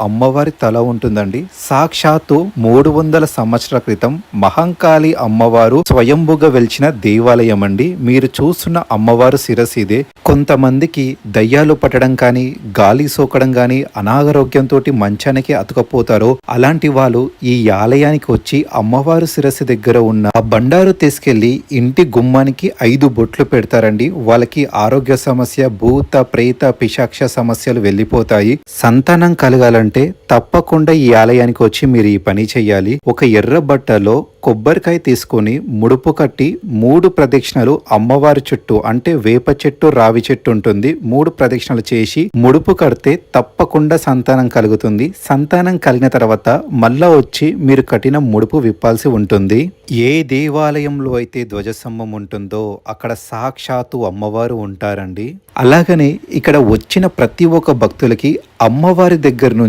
అమ్మవారి తల ఉంటుందండి. సాక్షాత్తు మూడు వందల సంవత్సరాల క్రితం మహంకాళి అమ్మవారు స్వయంభుగా వెలిచిన దేవాలయం అండి. మీరు చూస్తున్న అమ్మవారు శిరస్సు ఇదే. కొంతమందికి దయ్యాలు పట్టడం కానీ గాలి సోకడం కానీ అనారోగ్యంతో మంచానికి అతుకపోతారో అలాంటి వాళ్ళు ఈ ఆలయానికి వచ్చి అమ్మవారు శిరస్సు దగ్గర ఉన్న ఆ బండారు తీసుకెళ్ళి ఇంటి గుమ్మానికి ఐదు బొట్లు పెడతారండి. వాళ్ళకి ఆరోగ్య సమస్య భూత ప్రేత పిశాక్ష సమస్యలు వెళ్ళిపోతాయి. సంతానం కలగాలండి. అంటే తప్పకుండా ఈ ఆలయానికి వచ్చి మీరు ఈ పని చేయాలి ఒక ఎర్ర బట్టలో కొబ్బరికాయ తీసుకొని ముడుపు కట్టి మూడు ప్రదక్షిణలు అమ్మవారి చుట్టూ అంటే వేప చెట్టు రావి చెట్టు ఉంటుంది. మూడు ప్రదక్షిణలు చేసి ముడుపు కడితే తప్పకుండా సంతానం కలుగుతుంది. సంతానం కలిగిన తర్వాత మళ్ళా వచ్చి మీరు కట్టిన ముడుపు విప్పాల్సి ఉంటుంది. ఏ దేవాలయంలో అయితే ధ్వజస్తంభం ఉంటుందో అక్కడ సాక్షాత్తు అమ్మవారు ఉంటారండి. అలాగనే ఇక్కడ వచ్చిన ప్రతి ఒక్క భక్తులకి అమ్మవారి దగ్గర నుంచి